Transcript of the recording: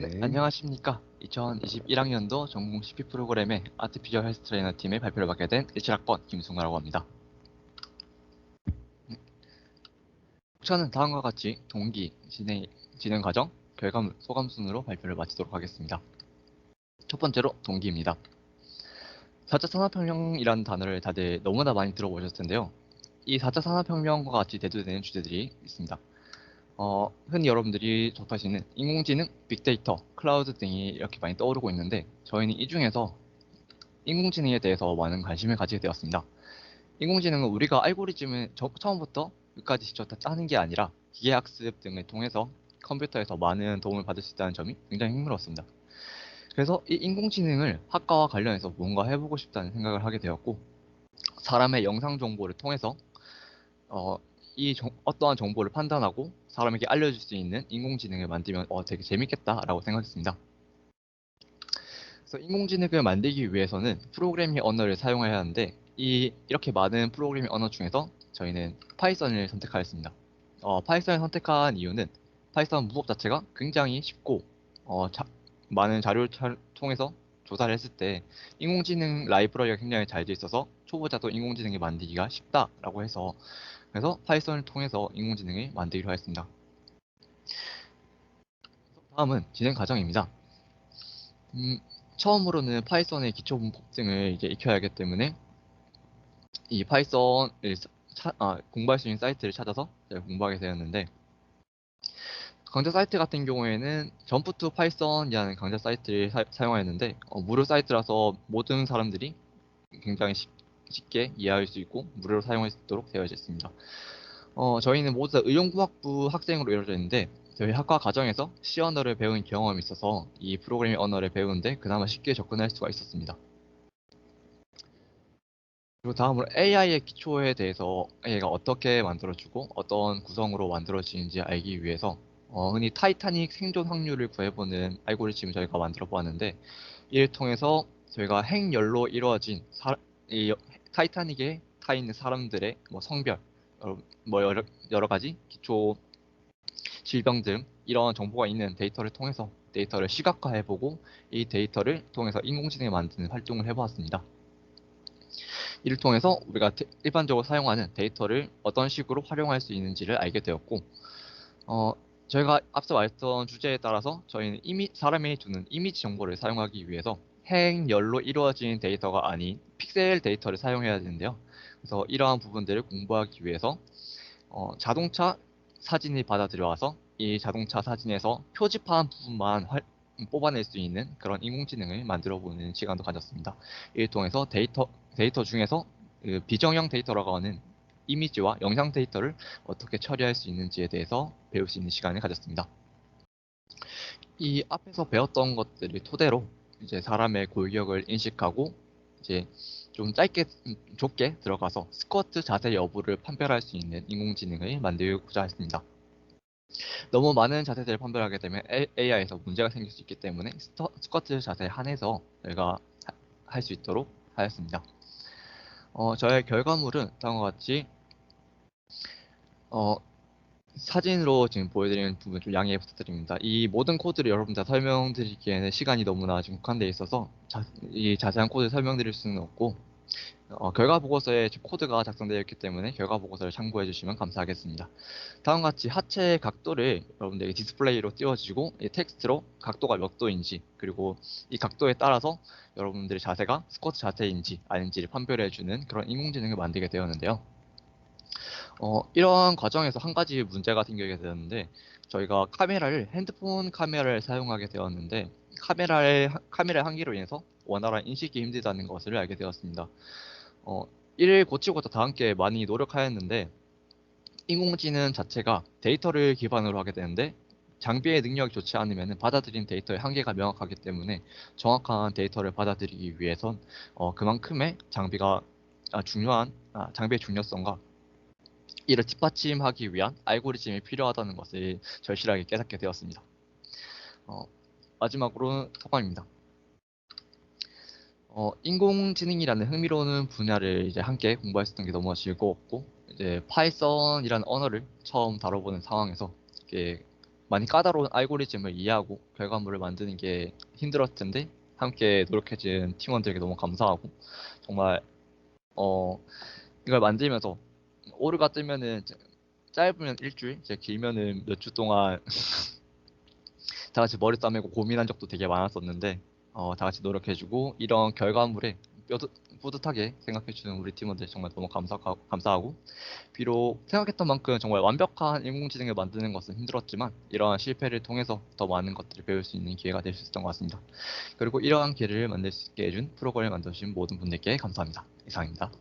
네. 안녕하십니까. 2021학년도 전공 CP 프로그램의 아티피셜 헬스 트레이너 팀의 발표를 맡게 된 17학번 김승우라고 합니다. 네. 저는 다음과 같이 동기, 진행, 진행 과정, 결과물, 소감 순으로 발표를 마치도록 하겠습니다. 첫 번째로 동기입니다. 4차 산업혁명이라는 단어를 다들 너무나 많이 들어보셨을 텐데요. 이 4차 산업혁명과 같이 대두되는 주제들이 있습니다. 어, 흔히 여러분들이 접하시는 인공지능, 빅데이터, 클라우드 등이 이렇게 많이 떠오르고 있는데 저희는 이 중에서 인공지능에 대해서 많은 관심을 가지게 되었습니다. 인공지능은 우리가 알고리즘을 저- 처음부터 끝까지 직접 다 짜는 게 아니라 기계학습 등을 통해서 컴퓨터에서 많은 도움을 받을 수 있다는 점이 굉장히 흥미로웠습니다. 그래서 이 인공지능을 학과와 관련해서 뭔가 해보고 싶다는 생각을 하게 되었고 사람의 영상 정보를 통해서 어, 이 정- 어떠한 정보를 판단하고 사람에게 알려줄 수 있는 인공지능을 만들면 어, 되게 재밌겠다라고 생각했습니다. 그래서 인공지능을 만들기 위해서는 프로그래밍 언어를 사용해야 하는데 이 이렇게 많은 프로그래밍 언어 중에서 저희는 파이썬을 선택하였습니다. 어, 파이썬을 선택한 이유는 파이썬 문법 자체가 굉장히 쉽고 어, 자- 많은 자료를 차- 통해서 조사를 했을 때 인공지능 라이브러리가 굉장히 잘 돼 있어서 초보자도 인공지능을 만들기가 쉽다라고 해서 그래서 파이썬을 통해서 인공지능을 만들기로 했습니다. 다음은 진행 과정입니다. 음, 처음으로는 파이썬의 기초 문법 등을 이제 익혀야 하기 때문에 이 파이썬을 차- 아, 공부할 수 있는 사이트를 찾아서 공부하게 되었는데 강좌 사이트 같은 경우에는 점프 투 파이썬이라는 강좌 사이트를 사, 용하였는데 무료 사이트라서 모든 사람들이 굉장히 쉽, 쉽게 이해할 수 있고 무료로 사용할 수 있도록 되어 있습니다. 어, 저희는 모두 다 의용공학부 학생으로 이루어져 있는데 저희 학과 과정에서 C 언어를 배운 경험이 있어서 이 프로그래밍 언어를 배우는데 그나마 쉽게 접근할 수가 있었습니다. 그리고 다음으로 AI의 기초에 대해서 AI가 어떻게 만들어지고 어떤 구성으로 만들어지는지 알기 위해서 어, 흔히 타이타닉 생존 확률을 구해보는 알고리즘을 저희가 만들어 보았는데 이를 통해서 저희가 행열로 이루어진 사- 이 타이타닉에 타 있는 사람들의 뭐 성별, 어, 뭐 여러, 여러 가지 기초 질병들 이런 정보가 있는 데이터를 통해서 데이터를 시각화해보고 이 데이터를 통해서 인공지능을 만드는 활동을 해보았습니다. 이를 통해서 우리가 데- 일반적으로 사용하는 데이터를 어떤 식으로 활용할 수 있는지를 알게 되었고 어, 저희가 앞서 말했던 주제에 따라서 저희는 이미 사람이 주는 이미지 정보를 사용하기 위해서 행열로 이루어진 데이터가 아닌 픽셀 데이터를 사용해야 되는데요. 그래서 이러한 부분들을 공부하기 위해서 어, 자동차 사진을 받아들여와서 이 자동차 사진에서 표지판 부분만 활- 뽑아낼 수 있는 그런 인공지능을 만들어 보는 시간도 가졌습니다. 이를 통해서 데이터 데이터 중에서 그 비정형 데이터라고 하는 이미지와 영상 데이터를 어떻게 처리할 수 있는지에 대해서 배울 수 있는 시간을 가졌습니다. 이 앞에서 배웠던 것들을 토대로 이제 사람의 골격을 인식하고 이제 좀 짧게 음, 좁게 들어가서 스쿼트 자세 여부를 판별할 수 있는 인공지능을 만들고자 했습니다. 너무 많은 자세들을 판별하게 되면 AI에서 문제가 생길 수 있기 때문에 스쿼트 자세에 한해서 저희가 할 수 있도록 하였습니다. 어, 저의 결과물은 다음과 같이 어, 사진으로 지금 보여드리는 부분 좀 양해 부탁드립니다. 이 모든 코드를 여러분 다 설명드리기에는 시간이 너무나 지금 국한되어 있어서 자, 이 자세한 코드를 설명드릴 수는 없고 어, 결과 보고서에 코드가 작성되어 있기 때문에 결과 보고서를 참고해 주시면 감사하겠습니다. 다음과 같이 하체 각도를 여러분들에게 디스플레이로 띄워주고 이 텍스트로 각도가 몇 도인지 그리고 이 각도에 따라서 여러분들의 자세가 스쿼트 자세인지 아닌지를 판별해 주는 그런 인공지능을 만들게 되었는데요. 어, 이런 과정에서 한 가지 문제가 생기게 되었는데 저희가 카메라를 핸드폰 카메라를 사용하게 되었는데 카메라의 카메라 한계로 인해서 원활한 인식이 힘들다는 것을 알게 되었습니다. 어, 이를 고치고자 다 함께 많이 노력하였는데 인공지능 자체가 데이터를 기반으로 하게 되는데 장비의 능력이 좋지 않으면 받아들인 데이터의 한계가 명확하기 때문에 정확한 데이터를 받아들이기 위해선 어, 그만큼의 장비가 아, 중요한 아, 장비의 중요성과 이를 뒷받침하기 위한 알고리즘이 필요하다는 것을 절실하게 깨닫게 되었습니다. 어, 마지막으로 소감입니다. 어, 인공지능이라는 흥미로운 분야를 이제 함께 공부했었던 게 너무 즐거웠고 이제 파이썬이라는 언어를 처음 다뤄보는 상황에서 이게 많이 까다로운 알고리즘을 이해하고 결과물을 만드는 게 힘들었을 텐데 함께 노력해준 팀원들에게 너무 감사하고 정말 어 이걸 만들면서 오르가 뜨면은 짧으면 일주일, 이제 길면은 몇 주 동안 다 같이 머리 싸매고 고민한 적도 되게 많았었는데 어, 다 같이 노력해주고 이런 결과물에 뼈듯, 뿌듯하게 생각해주는 우리 팀원들 정말 너무 감사하고, 감사하고 비록 생각했던 만큼 정말 완벽한 인공지능을 만드는 것은 힘들었지만 이러한 실패를 통해서 더 많은 것들을 배울 수 있는 기회가 될 수 있었던 것 같습니다. 그리고 이러한 기회를 만들 수 있게 해준 프로그램을 만드신 모든 분들께 감사합니다. 이상입니다.